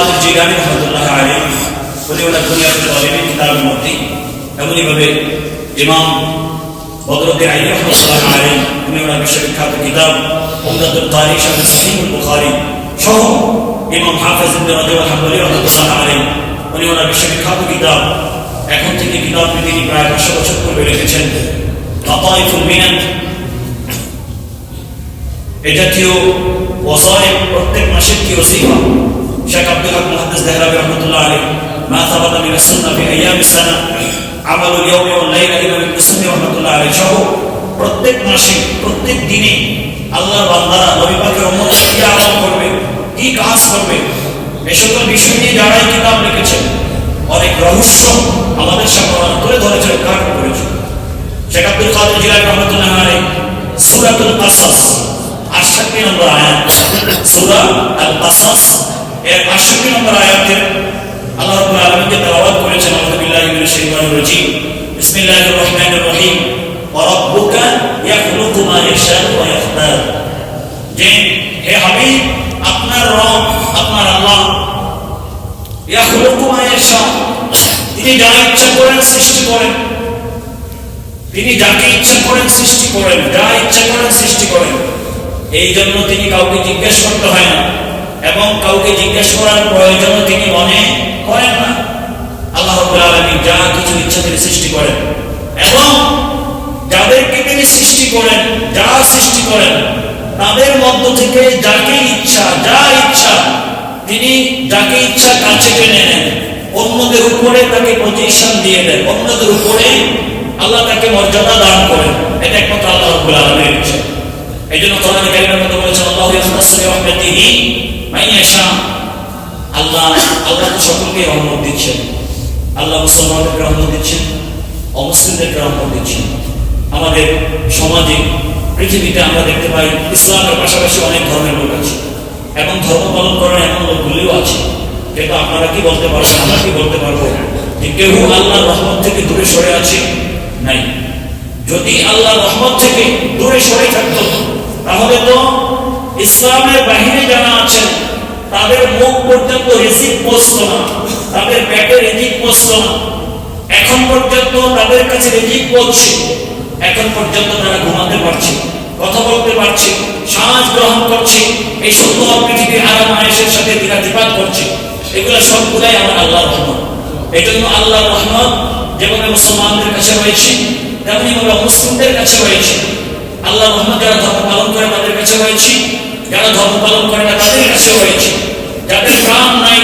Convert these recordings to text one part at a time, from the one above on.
কাদের জিলানি রহমতুল্লাহ আলী উনি ওনার দুনিয়াতে বলেন কিতাবের মধ্যে। এমনইভাবে ইমাম বদরুদ্দিন আলী রহমতুল্লাহ আলী উনি ওনার বিশ্ববিখ্যাত কিতাব উমদাতুল তারিখ সাথে সহিহুল বুখারী সহ ইমাম হাফেজ রহমতুল্লাহ আলী উনি ওনার বিশ্ববিখ্যাত কিতাব। এখন থেকে কিতাবটি তিনি প্রায় পাঁচশো বছর পূর্বে লিখেছেন লতাইফুল মিনাত এ জাতীয় প্রত্যেক মাসের কি ওসিফা শেখ আব্দুল হক মুহাদ্দিস দেহরাবি রহমতুল্লাহ আলাইহি। মা সাবাতা মিন সুন্নাহ ফি আইয়াম সানা, আমালুল ইয়াউমি ওয়াল লাইলা ইমাম মুসলিম রহমতুল্লাহ আলাইহি। সহ প্রত্যেক মাসে, প্রত্যেক দিনে আল্লাহর বান্দারা, নবী পাকের উম্মত কি আমল করবে? কি কাজ করবে? এই সকল বিষয় নিয়ে যারা এই কিতাব লিখেছেন, অনেক রহস্য আমাদের সামনে তুলে ধরেছেন কাট করেছে শেখ আব্দুল কাদের জিলানী রহমতুল্লাহ আলাইহি, সূরাতুল কাসাস, আটষট্টি নম্বর আয়াত। সূরা আল কাসাস। এর আটষট্টি নম্বর আয়াতের আল্লাহ রাব্বুল আলামিন যে তেলাওয়াত করেছেন বিল্লাহি মিনাশ শাইতানির রাজীম। বিসমিল্লাহির রহমানির রহিম। ওয়া যে, হে হাবিব, আপনার রব, আপনার আল্লাহ ইয়াখলুকু মা ইয়াশাউ। তিনি যা ইচ্ছা করেন সৃষ্টি করেন। তিনি যাকে ইচ্ছা করেন সৃষ্টি করেন, যা ইচ্ছা করেন সৃষ্টি করেন। এই জন্য তিনি কাউকে জিজ্ঞেস করতে হয় না। এবং কাউকে জিজ্ঞেস করার প্রয়োজন তিনি মনে করেন না। আল্লাহ আলামিন যা কিছু ইচ্ছা তিনি সৃষ্টি করেন। এবং যাদেরকে তিনি সৃষ্টি করেন, যা সৃষ্টি করেন, তাদের মধ্য থেকে যাকে ইচ্ছা, যা ইচ্ছা, তিনি যাকে ইচ্ছা কাছে টেনে নেন, অন্যদের উপরে তাকে পজিশন দিয়ে দেন, অন্যদের উপরে আল্লাহ তাকে মর্যাদা দান করেন। এটা একমাত্র আল্লাহ আলামিনের ইচ্ছা। এই জন্য কোরআন কারিমের মধ্যে বলেছেন, আল্লাহ ইয়াশা আল্লাহ আল্লাহ সকলকে রহমত দিচ্ছেন। আল্লাহ মুসলমানদেরকে রহমত দিচ্ছেন, অমুসলিমদেরকে রহমত দিচ্ছেন। আমাদের সমাজে, পৃথিবীতে আমরা দেখতে পাই ইসলামের পাশাপাশি অনেক ধর্মের লোক আছে। এবং ধর্ম পালন করার এমন লোকগুলিও আছে। কিন্তু আপনারা কি বলতে পারবেন, আমরা কি বলতে পারব? যে কেউ আল্লাহর রহমত থেকে দূরে সরে আছে? নাই। যদি আল্লাহ রহমত থেকে দূরে সরে থাকতো, তাহলে তো ইসলামের বাহিরে যারা আছেন, তাদের মুখ পর্যন্ত রিসিভ পৌঁছত না, তাদের পেটে রিজিক পৌঁছত না। এখন পর্যন্ত তাদের কাছে রিজিক পৌঁছে, এখন পর্যন্ত তারা ঘুমাতে পারছে, কথা বলতে পারছে শ্বাস গ্রহণ করছে, এই সুন্দর পৃথিবীর আরাম আয়েসের সাথে দিনাতিপাত করছে। এগুলো সবগুলাই আমার আল্লাহর রহমত। এই জন্য আল্লাহর রহমত যেমন মুসলমানদের কাছে রয়েছে, তেমনি আমরা মুসলিমদের কাছে রয়েছে। আল্লাহ রহমত যারা ধর্ম পালন করে তাদের কাছে রয়েছে যারা ধর্ম পালন করে না, তাদের কাছে রয়েছে। যাদের প্রাণ নাই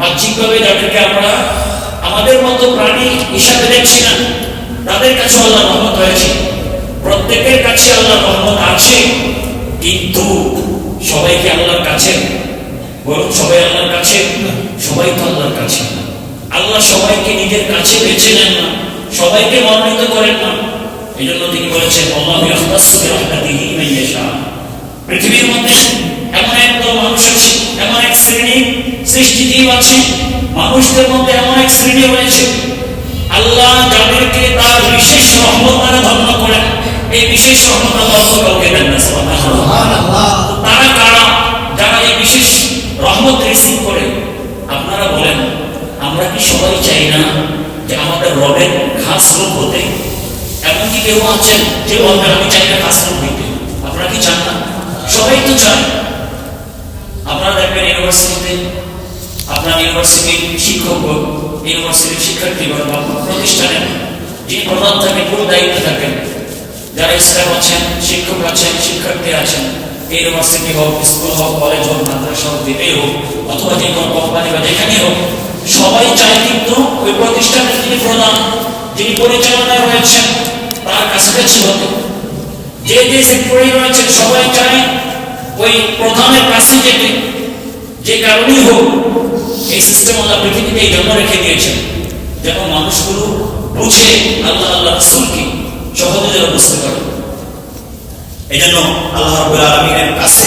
বাহ্যিকভাবে যাদেরকে আমরা আমাদের মতো প্রাণী হিসাবে দেখছি না, তাদের কাছে আল্লাহ রহমত রয়েছে। প্রত্যেকের কাছে আল্লাহ রহমত আছে, কিন্তু সবাইকে আল্লাহর কাছে? বরং সবাই আল্লাহর কাছে? সবাই তো আল্লাহর কাছে। আল্লাহ সবাইকে নিজের কাছে বেছে নেন না, সবাইকে মনোনীত করেন না। এই জন্য তিনি বলেছেন আল্লাহ ইয়াখতাসু বিরহমাতিহি মান ইয়াশা পৃথিবীর মধ্যে এমন এক দল মানুষ আছে এমন এক শ্রেণি সৃষ্টিজীব আছে মানুষদের মধ্যে এমন এক শ্রেণি রয়েছে। আল্লাহ যাদেরকে তার বিশেষ রহমত দ্বারা ধন্য করেন এই বিশেষ রহমত আল্লাহ কাউকে দেন না তারা কারা? যারা এই বিশেষ রহমত রিসিভ করে আপনারা বলেন আমরা কি সবাই চাই না যে আমাদের রবের খাস রূপ হতে? এমনকি কেউ আছেন যে বলবেন আমি চাই না খাস রূপ হইতে। আপনারা কি চান? সবাই তো চান আপনারা দেখবেন ইউনিভার্সিটিতে আপনার ইউনিভার্সিটির শিক্ষক হোক, ইউনিভার্সিটির শিক্ষার্থী বা কোনো প্রতিষ্ঠানে যিনি প্রধান থাকেন পুরো দায়িত্ব থাকেন। যারা স্টাফ আছেন শিক্ষক আছেন শিক্ষার্থী আছেন ইউনিভার্সিটি হোক স্কুল হোক কলেজ হোক মাদ্রাসা হোক যেটাই হোক অথবা যে কোনো কোম্পানি বা যেখানেই হোক সবাই চায় কিন্তু ওই প্রতিষ্ঠানের যিনি প্রধান যিনি পরিচালনায় রয়েছেন তার কাছাকাছি হতে। যে যে সেক্টরে রয়েছে সবাই চায় ওই প্রধানের কাছে যেতে, যে কারণেই হোক, এই সিস্টেম আল্লাহ পৃথিবীতে এই জন্য রেখে দিয়েছেন। যেন মানুষগুলো বুঝে আল্লাহ আল্লাহ রসুলকে সহজে যেন বুঝতে পারে। এই জন্য আল্লাহ রবুল আলমিনের কাছে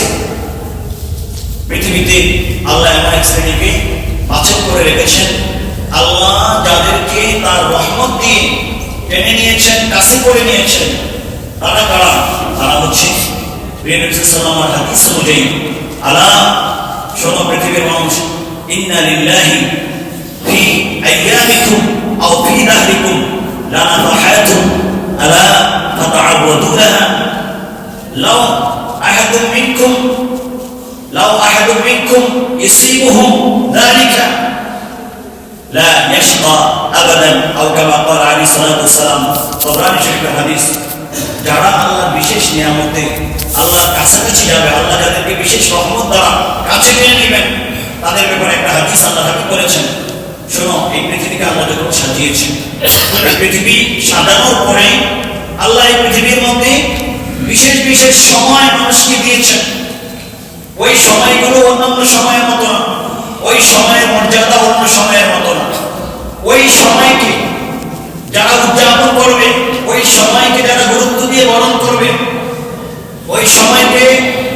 পৃথিবীতে আল্লাহ এমন এক শ্রেণীকে বাছাই করে রেখেছেন। আল্লাহ যাদেরকে তার রহমত দিয়ে টেনে নিয়েছেন, কাছে করে নিয়েছেন, তারা কারা? তারা হচ্ছে প্রিয় নবী সাল্লাল্লাহু আলাইহি হাদিস অনুযায়ী আলা শোনো পৃথিবীর মানুষ ইন্না লিল্লাহি ফি আইয়ামিকুম আও ফি দাহরিকুম লানাফাহাতুন আলা ফাতাআওয়াদু লাহা লাউ আহাদুম মিনকুম লাউ আহাদুম মিনকুম ইসিবুহু যালিকা لا يشقى ابدا او كما قال عليه الصلاه والسلام طبراني شريف الحديث যারা আল্লাহর বিশেষ নিয়ামতে আল্লাহর কাছাকাছি যাবে, আল্লাহ যাদেরকে বিশেষ রহমত দ্বারা কাছে টেনে নেবেন, তাদের ব্যাপারে একটা হাদিস আল্লাহ হাবিব বলেছেন শোনো, এই পৃথিবীকে আল্লাহ যখন সাজিয়েছেন পৃথিবী সাজানোর পরে আল্লাহ এই পৃথিবীর মধ্যে বিশেষ বিশেষ সময় মানুষকে দিয়েছেন। ওই সময়গুলো অন্যান্য সময়ের মতো না, ওই সময়ের মর্যাদা অন্য সময়ের মতো না। ওই সময়কে সময়কে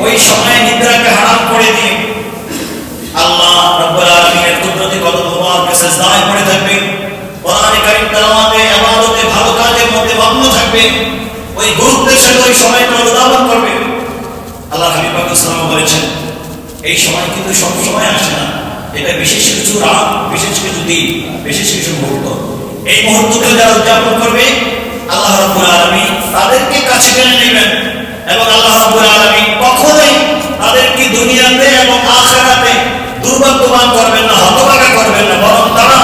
ওই সময়ে নিদ্রাকে হারাম করে দিয়ে আল্লাহ রব্বুল আলামিনের কুদরতি কদম মুবারক সিজদায় পড়ে থাকবে। কোরআনে কারীম তেলাওয়াতে, ইবাদতে, ভালো কাজের মধ্যে মগ্ন থাকবে। ওই গুরুত্বের সাথে ওই সময়টা অনুধাবন করবে। আল্লাহ হাবিব সাল্লাল্লাহু বলেছেন, এই সময় কিন্তু সব সময় আসে না। এটা বিশেষ কিছু রাত, বিশেষ কিছু দিন, বিশেষ কিছু মুহূর্ত। এই মুহূর্তকে যারা উদযাপন করবে, আল্লাহ রাব্বুল আলামিন তাদেরকে কাছে টেনে নেবেন। এবং আল্লাহ রাব্বুল আলামিন কখনোই তাদেরকে দুনিয়াতে এবং আখিরাতে দুর্ভাগ্যবান করবেন না, হতভাগা করবেন না। বরং তারা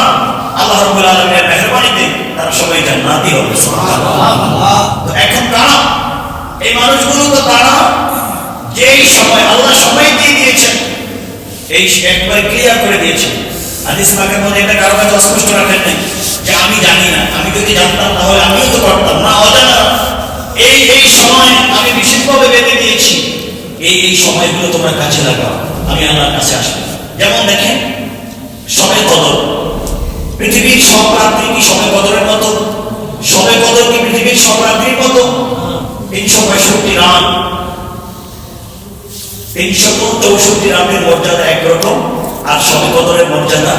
আল্লাহ রাব্বুল আলামিনের মেহেরবানিতে তারা সবাই জান্নাতি হবে, সুবহানাল্লাহ। এখন তারা, এই মানুষগুলো তো তারা যে এই সময়, আল্লাহ সময় দিয়ে দিয়েছেন, এই একবারে ক্লিয়ার করে দিয়েছেন। হাদিস পাকের মধ্যে এটা কারও কাছে অস্পষ্ট রাখেন নাই যে আমি জানি না, আমি যদি জানতাম তাহলে আমিও তো করতাম না, অজানা। এই এই সময় আমি এই এই সময়গুলো তোমরা কাছে লাগাও। আমি আল্লাহর কাছে আসব। যেমন দেখেন, সবে কদর। পৃথিবীর সব রাত্রি কি সবে কদরের মতো? সবে কদর কি পৃথিবীর সব রাত্রির মতো? তিনশো পঁয়ষট্টি রাত তিনশো চৌষট্টি রাতের মর্যাদা একরকম, আর সবে কদরের মর্যাদা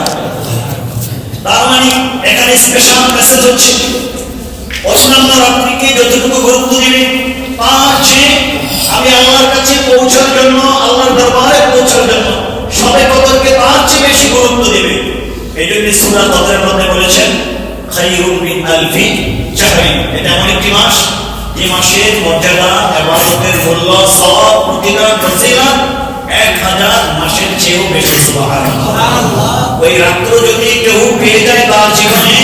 তার মানে এখানে স্পেশাল মেসেজ হচ্ছে। অন্যান্য রাত্রিকে যতটুকু গুরুত্ব দিবে তার চেয়ে আমি আল্লাহর কাছে পৌঁছার জন্য আল্লাহর দরবারে পৌঁছার জন্য সবে কদরকে তার চেয়ে বেশি গুরুত্ব দিবে। এই জন্য সুরা কদরের মধ্যে বলেছেন খাইরুম মিন আলফি শাহরিন এটা এমন একটি মাস যে মাসের মর্যাদা ইবাদতের মূল্য সওয়াব প্রতিদান ফজিলত এক হাজার মাসের চেয়েও বেশি সুবহানাল্লাহ। ওই রাত্র যদি কেউ পেয়ে যায় তার জীবনে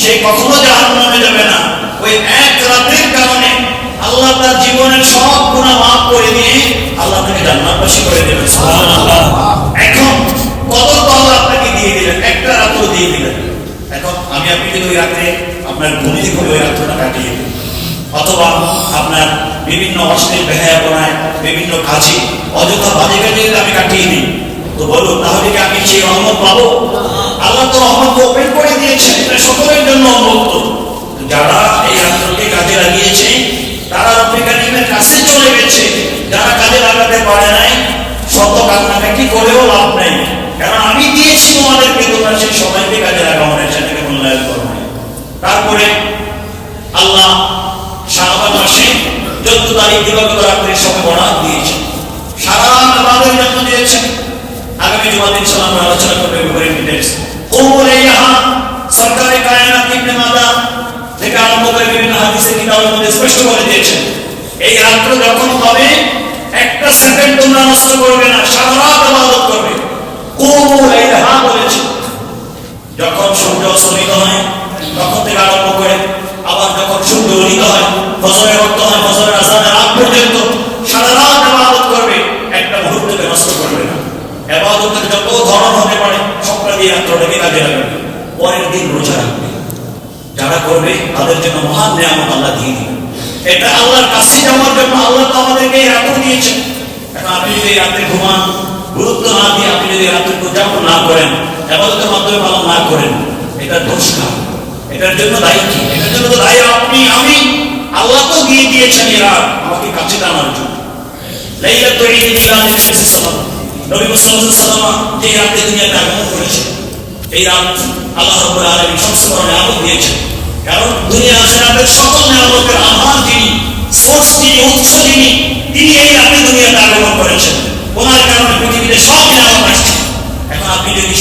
সে কখনো জাহান্নামে যাবে না। ওই এক রাতের কারণে আল্লাহ তার জীবনের সব গুনাহ মাফ করে দিয়ে আল্লাহ তাকে জান্নাতবাসী করে দেবেন। সুবহানাল্লাহ। এখন কত তো আপনাকে দিয়ে দিলেন, একটা রাত্র দিয়ে দিলেন। এখন আমি আপনি যদি ওই রাত্রে আপনার ঘুমিয়ে ঘুরে ওই রাত্রটা কাটিয়ে দিই। অথবা আপনার বিভিন্ন অশ্লীল বেহায়াপনায়, বিভিন্ন কাজে, অযথা বাজে কাজে আমি কাটিয়ে দিই, তো বলুন, তাহলে কি আমি সেই রহমত পাবো? আল্লাহ তো রহমত ওপেন করে দিয়েছে সকলের জন্য উন্মুক্ত যারা এই রাত্রকে কাজে লাগিয়েছে তারা রব্বে কারিমের কাছে চলে গেছে যারা কাজে লাগাতে পারে নাই শত কান্নাকাটি করেও লাভ নাই কারণ আমি দিয়েছি তোমাদেরকে তোমরা সেই সবাইকে কাজে লাগাও না সেটাকে মূল্যায়ন করো নাই। তারপরে আল্লাহ শাহবান মাসে চোদ্দ তারিখ দিবাগত রাত্রে সময় বরাদ দিয়েছে সারা আমাদের জন্য দিয়েছেন স্পষ্ট করে দিয়েছেন। এই রাত্র যখন হবে, একটা সেকেন্ড তোমরা নষ্ট করবে না সারা রাত করবে। কোমরে ইহা বলেছে। যখন সূর্য অস্তমিত হয়, তখন থেকে আরম্ভ করে আবার যখন সূর্য উদিত হয় ফজরের অর্থ হয় ফজরের আজানের আগ পর্যন্ত সারা রাত ইবাদত করবে একটা মুহূর্তকে নষ্ট করবে না ইবাদতের যত ধরন হতে পারে সবটা দিয়ে রাত্রটাকে কাজে লাগবে পরের দিন রোজা রাখবে যারা করবে তাদের জন্য মহান নিয়ামত আল্লাহ দিয়ে দিবেন এটা আল্লাহর কাছে যাওয়ার জন্য আল্লাহ তো আমাদেরকে এই রাত্র দিয়েছেন এখন রাত্রে ঘুমান। গুরুত্ব না দিয়ে আপনি যদি রাত্রে উদযাপন না করেন এবাদতের মাধ্যমে পালন না করেন, এটা দোষ কার এটার জন্য দায়ী কি? এটার জন্য দায়ী আপনি, আমি। আল্লাহ তো দিয়ে দিয়েছেন এই রাত আমাকে কাছে টানার জন্য। নবী রাতে দুনিয়াতে আগমন এই রাত আল্লাহ আলামিন কারণ দুনিয়া আখিরাতের সকল নিয়ামতের আধার যিনি সোর্স যিনি উৎস যিনি তিনি এই রাতে দুনিয়াতে আগমন করেছেন ওনার কারণে পৃথিবীতে এখন আপনি যদি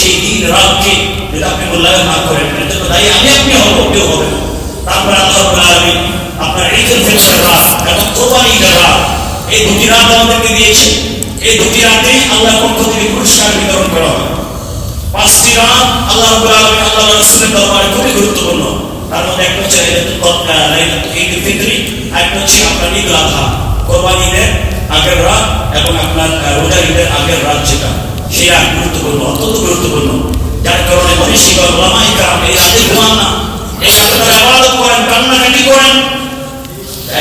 আপনি মূল্যায়ন না করেন আমি আপনি হব কেউ হবে আল্লাহ আপনার ঈদুল ফিতরের রাত এবং কোরবানি এই দুটি রাত আমাদেরকে এই দুটি রাতে আল্লাহর পক্ষ থেকে পাঁচটি রাত আল্লাহ আলামিন আল্লাহ রাসূলের দরবারে খুবই গুরুত্বপূর্ণ। তার মধ্যে একটা হচ্ছে ঈদুল ফিতরি, আর একটা আপনার আযহা কোরবানি আগের রাত এবং আপনার রোজা ঈদের আগের রাত যেটা রাত গুরুত্বপূর্ণ, অত্যন্ত গুরুত্বপূর্ণ। যার কারণে মনীষীগণ ওলামা ইকরাম এই রাতে ঘুমান না। এই রাতে তারা ইবাদত করেন, কান্নাকাটি করেন।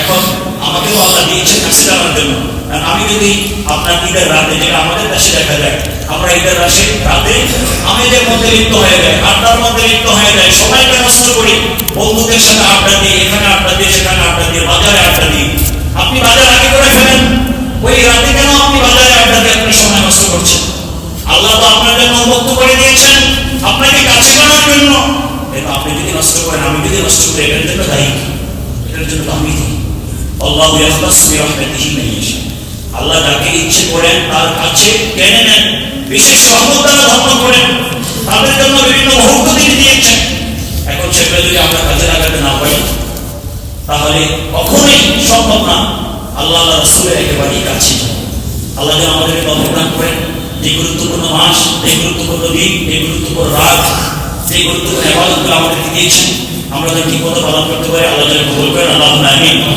এখন আমাকে আল্লাহ দিয়েছেন কাছে জানার জন্য। আমি যদি আপনার ঈদের রাতে যেটা আমাদের দেশে দেখা যায়, আমরা ঈদের রাশে রাতে আমেদের মধ্যে লিপ্ত হয়ে যায় আড্ডার মধ্যে লিপ্ত হয়ে যায় সময়টা নষ্ট করি। বন্ধুদের সাথে আড্ডা দিই, এখানে আড্ডা দিয়ে সেখানে আড্ডা দিয়ে বাজারে আড্ডা দিই। আপনি বাজার আগে করে ফেলেন ওই রাতে কেন আপনি বাজারে দিয়ে আপনার সময় নষ্ট করছেন? আল্লাহ তো আপনার জন্য উন্মুক্ত করে দিয়েছেন। আপনাকে কাছে করার জন্য। আপনি যদি নষ্ট করেন, আমি যদি নষ্ট করি, এটার জন্য দায়ী? এটার জন্য আমি দিই আল্লাহ ইয়াখতাসু আল্লাহ যাকে ইচ্ছে করেন, তার কাছে টেনে নেন। বিশেষ রহমত দ্বারা ধন্য করেন। তাদের জন্য বিভিন্ন মুহূর্ত দিয়েছেন। এখন সেগুলো যদি আমরা কাজে লাগাতে না পারি, তাহলে আল্লাহ রসুলের একেবারেই কাছে। আল্লাহ যেন আমাদেরকে তফিক করেন যে গুরুত্বপূর্ণ মাস এই গুরুত্বপূর্ণ দিন এই গুরুত্বপূর্ণ রাত সেই গুরুত্বপূর্ণ আমাদেরকে দিয়েছেন, আমরা ঠিক মতো পালন করতে পারি, আল্লাহ যেন কবুল করেন আল্লাহ আমিন